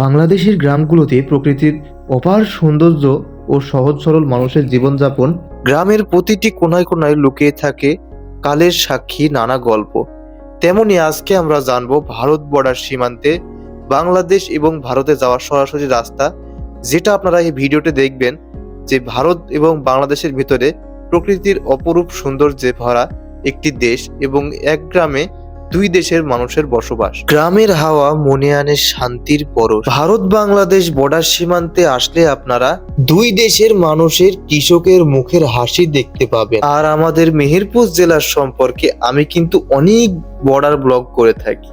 বাংলাদেশের গ্রামগুলোতে প্রকৃতির অপার সৌন্দর্য ও সহজ সরল মানুষের জীবনযাপন গ্রামের প্রতিটি কোনায় কোনায় লুকিয়ে থাকে কালের সাক্ষী নানা গল্প। তেমনি আজকে আমরা জানব ভারত বর্ডার সীমান্তে বাংলাদেশ এবং ভারতে যাওয়ার সরাসরি রাস্তা, যেটা আপনারা এই ভিডিওতে দেখবেন যে ভারত এবং বাংলাদেশের ভিতরে প্রকৃতির অপরূপ সৌন্দর্যে ভরা একটি দেশ এবং এক গ্রামে দুই দেশের মানুষের বসবাস। গ্রামের হাওয়া মনে আনে শান্তির পরশ। ভারত বাংলাদেশ বর্ডার সীমান্তে আসলে আপনারা দুই দেশের মানুষের কৃষকের মুখের হাসি দেখতে পাবেন। আর আমাদের মেহেরপুর জেলার সম্পর্কে আমি কিন্তু অনেক বর্ডার ব্লগ করে থাকি।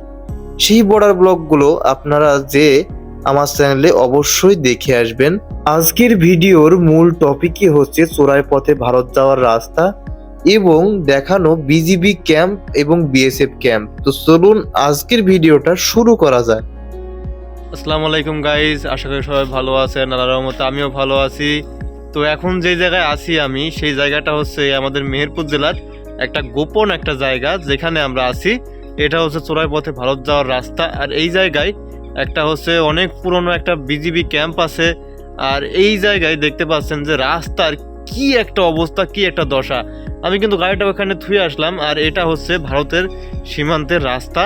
সেই বর্ডার ব্লগগুলো আপনারা যে আমার চ্যানেলে অবশ্যই দেখে আসবেন। আজকের ভিডিওর মূল টপিকই হচ্ছে চোরাই পথে ভারত যাওয়ার রাস্তা। এবং দেখানো বিজিবি ক্যাম্প এবং বিএসএফ ক্যাম্প। তো চলুন আজকের ভিডিওটা শুরু করা যাক। আসসালামু আলাইকুম গাইজ আশা করি সবাই ভালো আছেন, আল্লাহর রহমতে আমিও ভালো আছি। তো এখন যে জায়গায় আছি আমি, সেই জায়গাটা হচ্ছে আমাদের মেহেরপুর জেলার একটা গোপন একটা জায়গা যেখানে আমরা আছি। এটা হচ্ছে চোরাই পথে ভারত যাওয়ার রাস্তা। আর এই জায়গায় একটা হচ্ছে অনেক পুরনো একটা বিজিবি ক্যাম্প আছে। আর এই জায়গায় দেখতে পাচ্ছেন যে রাস্তার কি একটা অবস্থা, কি একটা দশা। আমি কিন্তু গাড়িটা ওখানে থুয়ে আসলাম, আর এটা হচ্ছে ভারতের সীমান্তের রাস্তা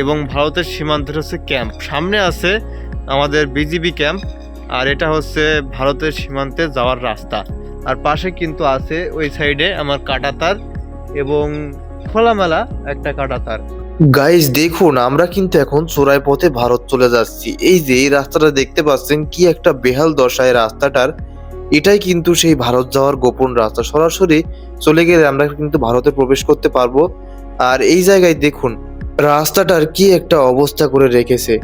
এবং ভারতের সীমান্তের হচ্ছে ক্যাম্প। সামনে আছে আমাদের বিজিবি ক্যাম্প, আর এটা হচ্ছে ভারতের সীমান্তে যাওয়ার রাস্তা। আর পাশে কিন্তু আছে ওই সাইডে আমার কাটাতার এবং খোলামেলা একটা কাটাতার। গাইজ দেখুন, আমরা কিন্তু এখন চোরাই পথে ভারত চলে যাচ্ছি। এই যে এই রাস্তাটা দেখতে পাচ্ছেন, কি একটা বেহাল দশায় রাস্তাটার এটাই কিন্তু সেই ভারত যাওয়ার গোপন রাস্তা। সরাসরি চলে গেলে আমরা কিন্তু ভারতে প্রবেশ করতে পারব। আর এই জায়গায় দেখুন, রাস্তাটার কি একটা অবস্থা করে রেখেছে।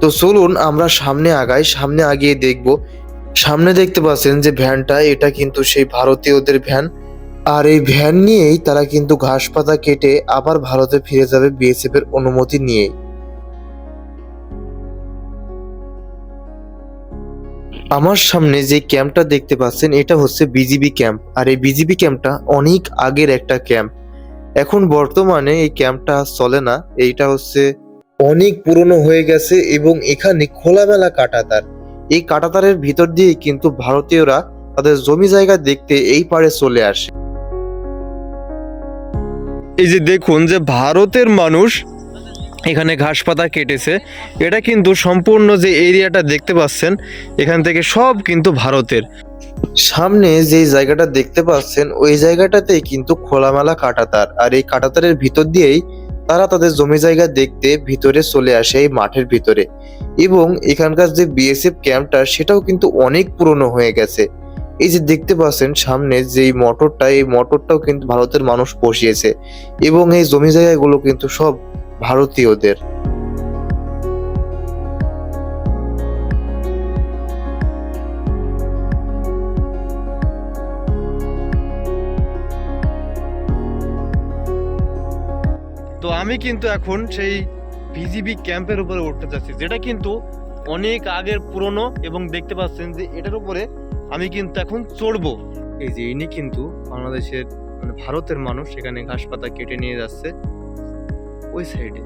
তো চলুন আমরা সামনে আগাই, সামনে আগিয়ে দেখব। সামনে দেখতে পাচ্ছেন যে ভ্যানটা, এটা কিন্তু সেই ভারতীয়দের ভ্যান। আর এই ভ্যান নিয়েই তারা কিন্তু ঘাস পাতা কেটে আবার ভারতে ফিরে যাবে বিএসএফ এর অনুমতি নিয়েই। আমার সামনে যে ক্যাম্পটা দেখতে পাচ্ছেন, এটা হচ্ছে বিজিবি ক্যাম্প। আর এই বিজিবি ক্যাম্পটা অনেক আগের একটা ক্যাম্প। এখন বর্তমানে এই ক্যাম্পটা চলে না। এইটা হচ্ছে অনেক পুরনো হয়ে গেছে এবং এখানে খোলামেলা কাটাতার। এই কাটাতারের ভিতর দিয়ে কিন্তু ভারতীয়রা তাদের জমি জায়গা দেখতে এই পারে চলে আসে। এই যে দেখুন যে ভারতের মানুষ এখানে ঘাস পাতা কেটেছে। এটা কিন্তু সম্পূর্ণ যে এরিয়াটা দেখতে পাচ্ছেন, এখান থেকে সব কিন্তু ভারতের। সামনে যে জায়গাটা দেখতে পাচ্ছেন, ওই জায়গাটাতেই কিন্তু খোলামেলা কাটাতার। আর এই কাটাতারের ভিতর দিয়েই তারা তাদের জমি জায়গা দেখতে ভিতরে চলে আসে, এই মাঠের ভিতরে। এবং এখানকার যে বিএসএফ ক্যাম্পটা, সেটাও কিন্তু অনেক পুরনো হয়ে গেছে। এই যে দেখতে পাচ্ছেন সামনে যে মোটরটা, এই মোটরটাও কিন্তু ভারতের মানুষ বসিয়েছে এবং এই জমি জায়গাগুলো কিন্তু সব ভারতীয়দের। তো আমি কিন্তু এখন সেই বিজিবি ক্যাম্পের উপরে উঠতে যাচ্ছি যেটা কিন্তু অনেক আগের পুরনো এবং দেখতে পাচ্ছেন যে এটার উপরে আমি কিন্তু এখন চড়বো। এই যে ইনি কিন্তু বাংলাদেশের মানে ভারতের মানুষ সেখানে ঘাস পাতা কেটে নিয়ে যাচ্ছে। ওই সাইডে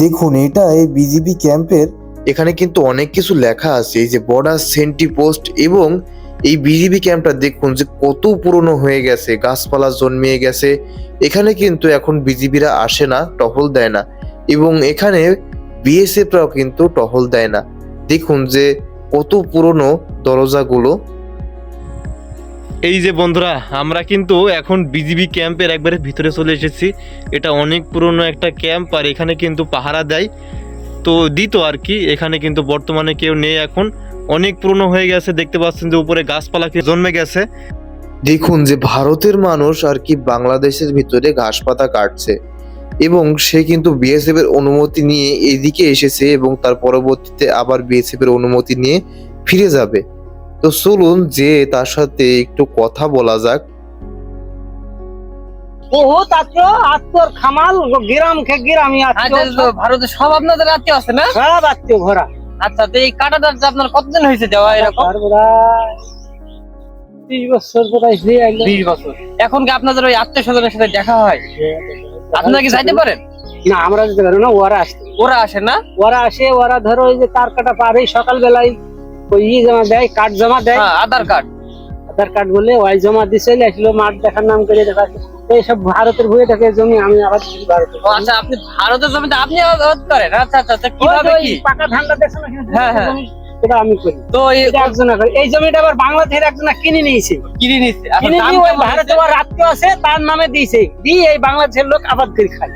দেখুন, এটা এই বিজিবি ক্যাম্পের এখানে কিন্তু অনেক কিছু লেখা আছে, এই যে বর্ডার সেন্টি পোস্ট এবং এই বিজিবি ক্যাম্পটা দেখুন যে কত পুরনো হয়ে গেছে, গাছপালা জন্মিয়ে গেছে। এখানে কিন্তু এখন বিজিবিরা আসে না, টহল দেয় না এবং এখানে বিএসএফরাও কিন্তু টহল দেয় না। দেখুন যে কত পুরনো দরজাগুলো এই যে বন্ধুরা, আমরা কিন্তু এখন বিজিবি ক্যাম্পের একবারে ভিতরে চলে এসেছি। এটা অনেক পুরনো একটা ক্যাম্প আর এখানে কিন্তু পাহারা দেয়। তো দিত আর কি, এখানে কিন্তু বর্তমানে কেউ নেই এখন। অনেক পুরনো হয়ে গেছে, দেখতে পাচ্ছেন যে উপরে গাছপালা জন্মে গেছে। দেখুন যে ভারতের মানুষ আর কি বাংলাদেশের ভিতরে ঘাস পাতা কাটছে এবং সে কিন্তু বিএসএফ এর অনুমতি নিয়ে এদিকে এসেছে এবং তার পরবর্তীতে আবার বিএসএফ এর অনুমতি নিয়ে ফিরে যাবে। তো চলুন যে তার সাথে একটু কথা বলা যাক। বহুত খামাল গ্রাম খে গ্রামই আচ্ছা ভারতে সব আপনাদের আত্মীয় আছে না? সব আত্ম ঘোরা আচ্ছা তো এই আপনার কতদিন হয়েছে যাওয়া এরকম? ত্রিশ বছর বছর। এখন কি আপনাদের ওই আত্মীয় স্বজনের সাথে দেখা হয়? আপনারা কি যাইতে পারেন? না আমরা যেতে পারব না ওরা আসে। ওরা আসে না? ওরা আসে ওরা ধরো ওই যে তার কাটা পার সকালবেলায় ওই ই জমা দেয় কার্ড জমা দেয়। হ্যাঁ আধার কার্ড আধার কার্ড বলে ওই জমা দিয়ে চলে আসলো মাঠ দেখার নাম করে দেখা এইসব ভারতের ভুয়ে থাকে জমি আমি আবার ভারতে আচ্ছা আপনি ভারতের জমিতে আপনি আবাদ করেন? আচ্ছা আচ্ছা কীভাবে কি? পাকা ধানটা দেখছ না এখানে? হ্যাঁ, হ্যাঁ। জমি, এটা আমি করি। তো এই এটা একজনা করে। এই জমিটা আবার বাংলাদেশের একজনা কিনে নিয়েছে। কিনে নিচ্ছে কিনে নিয়ে ওই ভারতে হচ্ছে? ওর আছে তার নামে দিয়েছে। দিয়ে এই বাংলাদেশের লোক আবাদ করে খায়।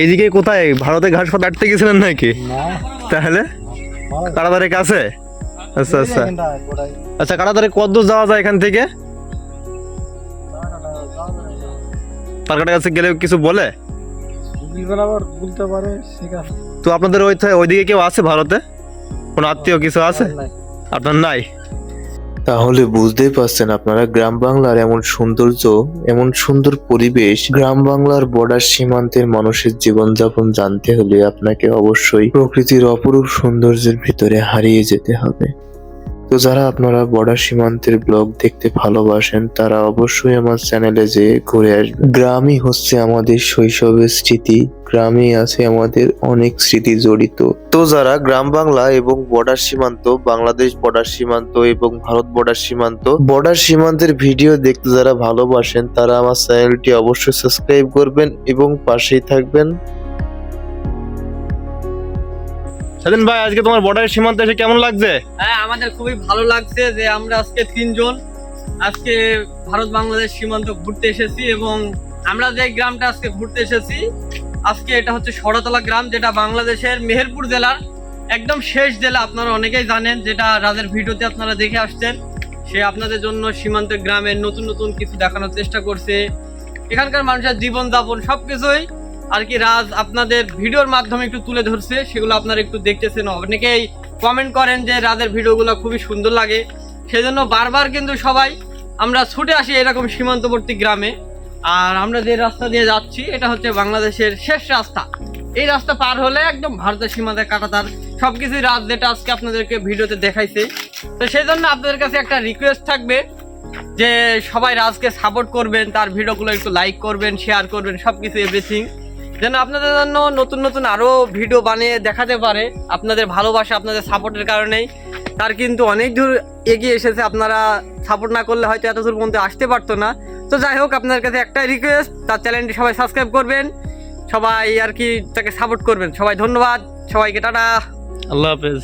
এইদিকে কোথায়? ভারতে ঘাস পাত আটতে গেছিলেন নাকি? তাহলে? কারাদারের কাছে? আচ্ছা আচ্ছা। আচ্ছা কাটাতারে কত দূর যাওয়া যায় এখান থেকে? পার্কাটার কাছে গেলে কিছু বলে? বলতে পারে তো আপনাদের ওই ওইদিকে কেউ আছে ভারতে? কোনো আত্মীয় কিছু আছে? আপনার নাই? তাহলে বুঝতেই পারছেন আপনারা, গ্রাম বাংলার এমন সৌন্দর্য, এমন সুন্দর পরিবেশ, গ্রাম বাংলার বর্ডার সীমান্তের মানুষের জীবনযাপন জানতে হলে আপনাকে অবশ্যই প্রকৃতির অপরূপ সৌন্দর্যের ভিতরে হারিয়ে যেতে হবে। তো যারা আপনারা বর্ডার সীমান্তের ব্লগ দেখতে ভালোবাসেন, তারা অবশ্যই আমার চ্যানেলে যে ঘুরে আসবেন। গ্রামই হচ্ছে আমাদের শৈশবের স্মৃতি গ্রামে আছে আমাদের অনেক স্মৃতি জড়িত। তো যারা গ্রাম বাংলা এবং বর্ডার সীমান্ত, বাংলাদেশ বর্ডার সীমান্ত এবং ভারত বর্ডার সীমান্ত বর্ডার সীমান্তের ভিডিও দেখতে যারা ভালোবাসেন, তারা আমার চ্যানেলটি অবশ্যই সাবস্ক্রাইব করবেন এবং পাশেই থাকবেন। স্বাধীন ভাই, আজকে তোমার বর্ডারের সীমান্তে এসে কেমন লাগছে? হ্যাঁ আমাদের খুবই ভালো লাগছে যে আমরা আজকে তিনজন, আজকে ভারত বাংলাদেশ সীমান্ত ঘুরতে এসেছি এবং আমরা যে গ্রামটা আজকে ঘুরতে এসেছি, আজকে এটা হচ্ছে সরাতলা গ্রাম, যেটা বাংলাদেশের মেহেরপুর জেলার একদম শেষ জেলা, আপনারা অনেকেই জানেন, যেটা রাজের ভিডিওতে আপনারা দেখে আসছেন। সে আপনাদের জন্য সীমান্ত গ্রামের নতুন নতুন কিছু দেখানোর চেষ্টা করছে। এখানকার মানুষের জীবনযাপন সবকিছুই আর কি রাজ আপনাদের ভিডিওর মাধ্যমে একটু তুলে ধরছে, সেগুলো আপনারা একটু দেখতেছেন। অনেকেই কমেন্ট করেন যে রাজের ভিডিওগুলো খুবই সুন্দর লাগে। সেজন্য বারবার কিন্তু সবাই, আমরা ছুটে আসি এরকম সীমান্তবর্তী গ্রামে। আর আমরা যে রাস্তা দিয়ে যাচ্ছি, এটা হচ্ছে বাংলাদেশের শেষ রাস্তা। এই রাস্তা পার হলে একদম ভারতের সীমাতে কাটাতার। সবকিছুই রাজ যেটা আজকে আপনাদেরকে ভিডিওতে দেখাইছে। তো সেই জন্য আপনাদের কাছে একটা রিকোয়েস্ট থাকবে, যে সবাই রাজকে সাপোর্ট করবেন, তার ভিডিওগুলো একটু লাইক করবেন শেয়ার করবেন সব কিছু এভরিথিং যেন আপনাদের জন্য নতুন নতুন আরও ভিডিও বানিয়ে দেখাতে পারে। আপনাদের ভালোবাসা, আপনাদের সাপোর্টের কারণেই। তার কিন্তু অনেক দূর এগিয়ে এসেছে। আপনারা সাপোর্ট না করলে হয়তো এত দূর পর্যন্ত আসতে পারতো না। তো যাই হোক, আপনার কাছে একটাই রিকোয়েস্ট তার চ্যানেলটি সবাই সাবস্ক্রাইব করবেন। সবাই আর কি তাকে সাপোর্ট করবেন। সবাই ধন্যবাদ। সবাইকে টাটা। আল্লাহ হাফেজ।